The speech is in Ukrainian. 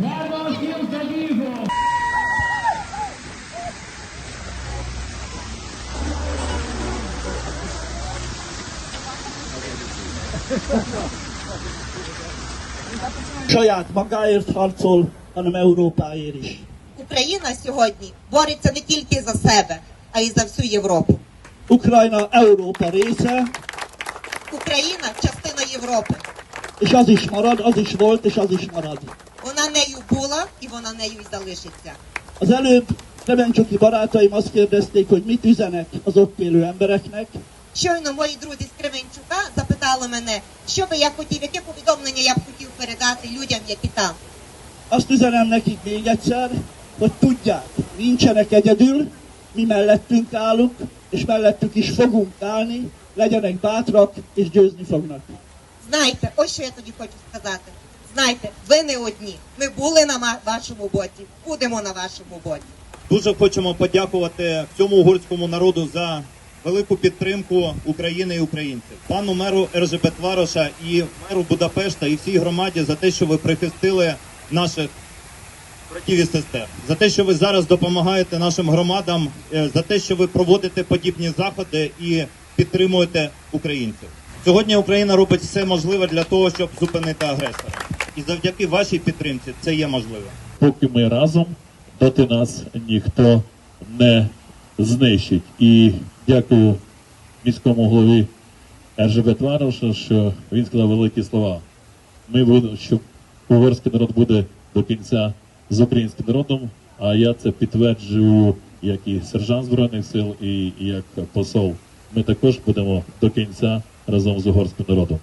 Never kill the evil! Saját magáért harcol, hanem Európáért is. Україна сьогодні бореться не тільки за себе, а й за всю Європу. Україна Європа része. Україна частина Європи. És az is marad, az is volt, és az is marad. Вона нею була і вона нею й залишиться. Az előbb Remencsoki barátaim azt kérdezték, hogy mit üzenek az ott élő embereknek, Щойно мої друзі з Кременчука запитали мене, що би я хотів, яке повідомлення я б хотів передати людям, які там. Azt üzenem nekik még egyszer, hogy tudják, nincsenek egyedül, mi mellettünk állunk, és mellettük is fogunk állni, legyenek bátrak, és győzni fognak. Знайте, ось що я тоді хочу сказати. Знайте, ви не одні. Ми були на вашому боці, будемо на вашому боці. Дуже хочемо подякувати всьому угорському народу за велику підтримку України і українців, пану меру Ержебет Вароша і меру Будапешта і всій громаді за те, що ви прихистили наших братів і сестер, за те, що ви зараз допомагаєте нашим громадам, е, за те, що ви проводите подібні заходи і підтримуєте українців. Сьогодні Україна робить все можливе для того, щоб зупинити агресора, і завдяки вашій підтримці це є можливо. поки ми разом, доти нас ніхто не знищить. І дякую міському голові РЖБ Твароша, що він сказав великі слова. Ми будемо, що угорський народ буде до кінця з українським народом. А я це підтверджую як і сержант збройних сил, і як посол. Ми також будемо до кінця разом з угорським народом.